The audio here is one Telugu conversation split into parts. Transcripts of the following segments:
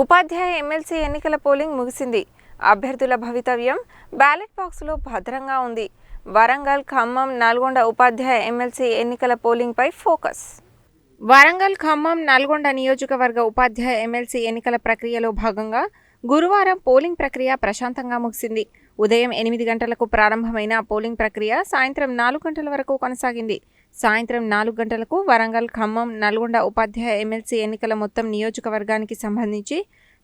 ఉపాధ్యాయ ఎమ్మెల్సీ ఎన్నికల పోలింగ్ ముగిసింది. అభ్యర్థుల భవితవ్యం బ్యాలెట్ బాక్సులో భద్రంగా ఉంది. వరంగల్ ఖమ్మం నల్గొండ ఉపాధ్యాయ ఎమ్మెల్సీ ఎన్నికల పోలింగ్పై ఫోకస్. వరంగల్ ఖమ్మం నల్గొండ నియోజకవర్గ ఉపాధ్యాయ ఎమ్మెల్సీ ఎన్నికల ప్రక్రియలో భాగంగా గురువారం పోలింగ్ ప్రక్రియ ప్రశాంతంగా ముగిసింది. ఉదయం ఎనిమిది గంటలకు ప్రారంభమైన పోలింగ్ ప్రక్రియ సాయంత్రం నాలుగు గంటల వరకు కొనసాగింది. సాయంత్రం నాలుగు గంటలకు వరంగల్ ఖమ్మం నల్గొండ ఉపాధ్యాయ ఎమ్మెల్సీ ఎన్నికల మొత్తం నియోజకవర్గానికి సంబంధించి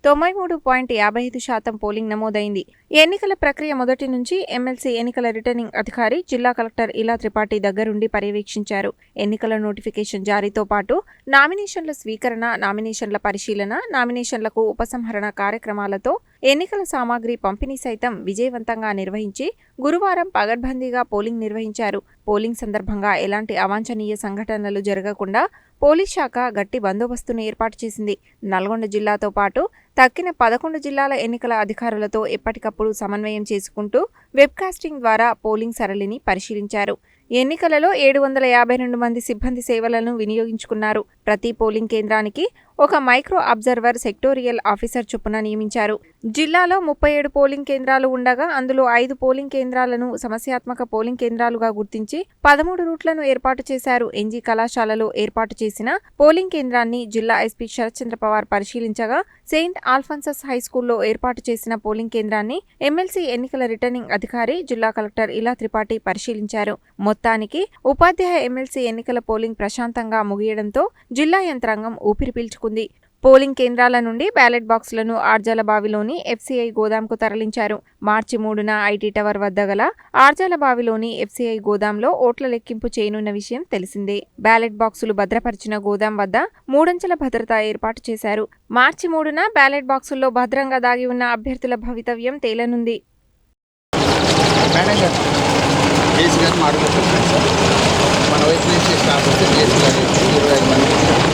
తొంభై మూడు పాయింట్ యాభై ఐదు శాతం పోలింగ్ నమోదైంది. ఎన్నికల ప్రక్రియ మొదటి నుంచి ఎమ్మెల్సీ ఎన్నికల రిటర్నింగ్ అధికారి జిల్లా కలెక్టర్ ఇలా త్రిపాఠి దగ్గరుండి పర్యవేక్షించారు. ఎన్నికల నోటిఫికేషన్ జారీతో పాటు నామినేషన్ల స్వీకరణ నామినేషన్ల పరిశీలన నామినేషన్లకు ఉపసంహరణ కార్యక్రమాలతో ఎన్నికల సామాగ్రి పంపిణీ సైతం విజయవంతంగా నిర్వహించి గురువారం పగడ్బందీగా పోలింగ్ నిర్వహించారు. పోలింగ్ సందర్భంగా ఎలాంటి అవాంఛనీయ సంఘటనలు జరగకుండా పోలీస్ శాఖ గట్టి బందోబస్తును ఏర్పాటు చేసింది. నల్గొండ జిల్లాతో పాటు తక్కిన పదకొండు జిల్లాల ఎన్నికల అధికారులతో ఎప్పటికప్పుడు సమన్వయం చేసుకుంటూ వెబ్కాస్టింగ్ ద్వారా పోలింగ్ సరళిని పరిశీలించారు. ఎన్నికలలో ఏడు వందల యాభై రెండు మంది సిబ్బంది సేవలను వినియోగించుకున్నారు. ప్రతి పోలింగ్ కేంద్రానికి ఒక మైక్రో అబ్జర్వర్ సెక్టోరియల్ ఆఫీసర్ చొప్పున నియమించారు. జిల్లాలో ముప్పై ఏడు పోలింగ్ కేంద్రాలు ఉండగా అందులో ఐదు పోలింగ్ కేంద్రాలను సమస్యాత్మక పోలింగ్ కేంద్రాలుగా గుర్తించి పదమూడు రూట్లను ఏర్పాటు చేశారు. ఎన్జీ కళాశాలలో ఏర్పాటు చేసిన పోలింగ్ కేంద్రాన్ని జిల్లా ఎస్పీ శరత్చంద్ర పవార్ పరిశీలించగా సెయింట్ ఆల్ఫాన్సస్ హై స్కూల్లో ఏర్పాటు చేసిన పోలింగ్ కేంద్రాన్ని ఎమ్మెల్సీ ఎన్నికల రిటర్నింగ్ అధికారి జిల్లా కలెక్టర్ ఇలా త్రిపాఠి పరిశీలించారు. మొత్తానికి ఉపాధ్యాయ ఎమ్మెల్సీ ఎన్నికల పోలింగ్ ప్రశాంతంగా ముగియడంతో జిల్లా యంత్రాంగం ఊపిరి పీల్చుకుంది. పోలింగ్ కేంద్రాల నుండి బ్యాలెట్ బాక్సులను ఆర్జాల బావిలోని ఎఫ్సీఐ గోదాంకు తరలించారు. మార్చి మూడున ఐటీ టవర్ వద్ద గల ఆర్జాల బావిలోని ఎఫ్సీఐ గోదాంలో ఓట్ల లెక్కింపు చేయనున్న విషయం తెలిసిందే. బ్యాలెట్ బాక్సులు భద్రపరిచిన గోదాం వద్ద మూడంచెల భద్రత ఏర్పాటు చేశారు. మార్చి మూడున బ్యాలెట్ బాక్సుల్లో భద్రంగా దాగి ఉన్న అభ్యర్థుల భవితవ్యం తేలనుంది. మేడం గారు కేసు గారు ఇరవై ఐదు మంది.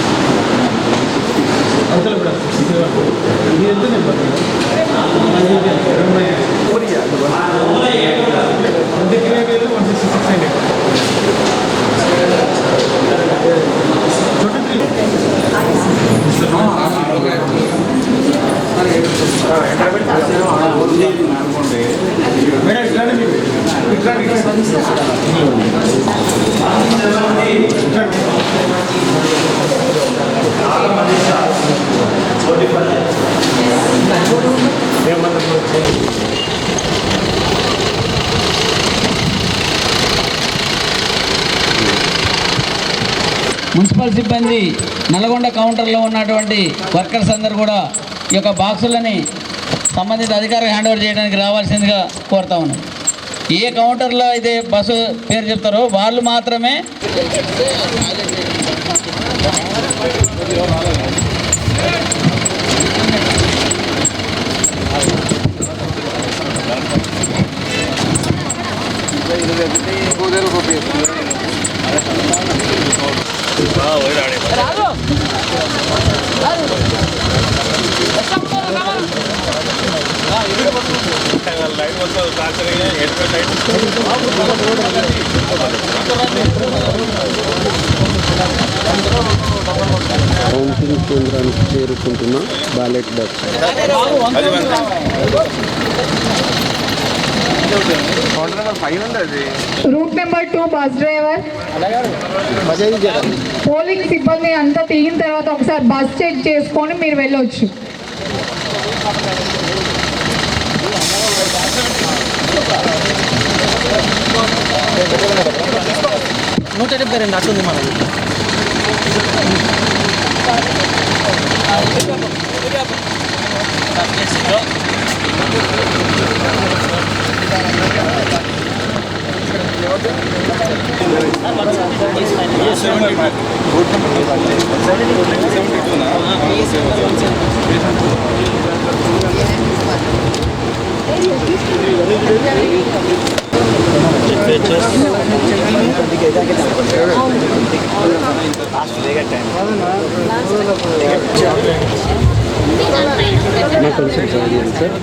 స్టాఫ్ వస్తే కేసు గారు ఇరవై మున్సిపల్ సిబ్బంది నల్గొండ కౌంటర్లో ఉన్నటువంటి వర్కర్స్ అందరూ కూడా ఈ యొక్క బాక్సులని సంబంధిత అధికారులు హ్యాండ్ ఓవర్ చేయడానికి రావాల్సిందిగా కోరుతా ఉన్నాం. ఏ కౌంటర్లో అయితే బస్సు పేరు చెప్తారో వాళ్ళు మాత్రమే కౌంటింగ్ కేంద్రానికి చేరుకుంటున్న ballot box route number two bus driver polling సిబ్బంది అంతా దిగిన తర్వాత ఒకసారి బస్ చెక్ చేసుకొని మీరు వెళ్ళొచ్చు. నూట డెబ్బై రెండు అట్టుంది మనది సెవెంటీ టూ నాకు కొంచెం సార్ సార్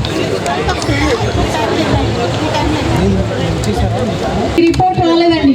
రిపోర్ట్ రాలేదండి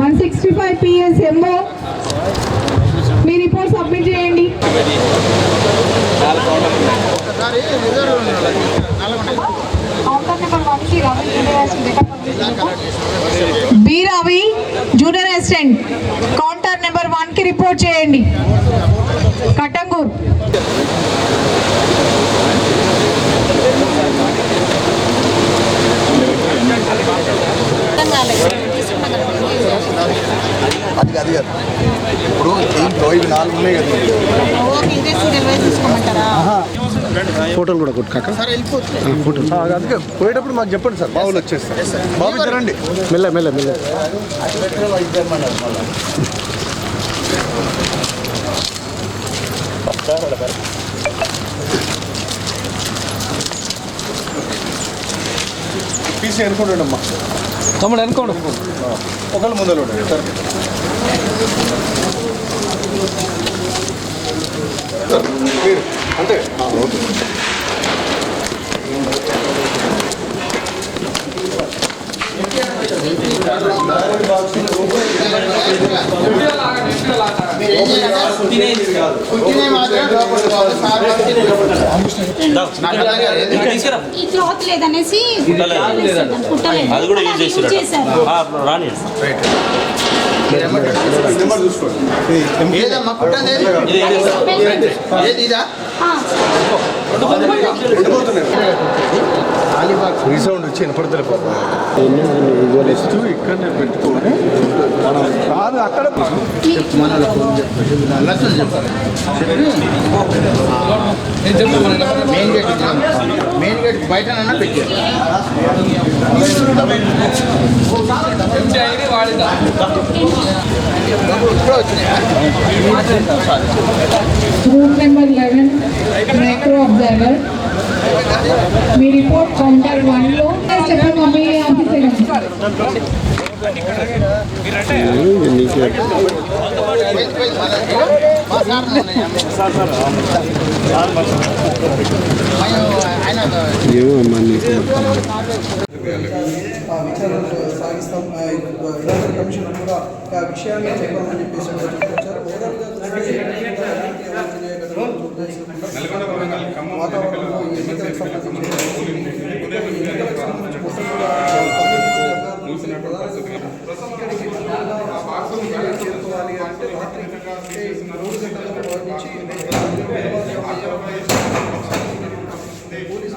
వన్ సిక్స్టీ ఫైవ్ పిఎస్ఎంఓ మీ రిపోర్ట్ సబ్మిట్ చేయండి. B Ravi junior assistant counter number వన్కి రిపోర్ట్ చేయండి. కట్టంగూర్ అది కాదు కాదు. ఇప్పుడు దీంట్లో ఇవి నాలుగు ఉన్నాయి కదా. ఫోటోలు కూడా కొట్టు కాక. సార్ వెళ్ళిపోవచ్చు ఫోటోలు. అందుకే పోయేటప్పుడు మాకు చెప్పండి సార్. బావులు వచ్చేస్తారు. బాబు రండి. మెల్ల మెల్ల మెల్ల. పీసీ అనుకోండి అమ్మా తమ్ముడు అనుకోండి ఒకళ్ళు ముందర అంతే. సార్ ఈ క్లాత్ లేదనేసి అది కూడా యూజ్ చేసారు? చేశారు. రాని. ఏదమ్మా కుట్టండి ఏది ఇదా? రీసౌండ్ వచ్చి వినపడతలేదు నెక్స్ట్ ఇక్కడనే పెట్టుకోవాలి మనం కాదు అక్కడ మెయిన్ గేట్ మెయిన్ గేట్ బయట పెట్టారు నెంబర్ లెవెన్ మైక్రో అబ్జర్వర్ మీ రిపోర్ట్ కౌంటర్ వన్లో. చెప్పండి మమ్మీ ఆఫీసర్ నీకే నీకు సాగిస్తాం ఎలక్షన్ కమిషన్ కూడా ఆ విషయాన్ని చెప్పామని చెప్పేసి కూడా ఓవరాల్గా చూస్తే వాతావరణంలో ఎన్నికలకు సంబంధించి ఎన్నికలకు సంబంధించి చేరుకోవాలి అంటే రాత్రి మూడు గంటలకు ప్రవర్తించి పోలీసు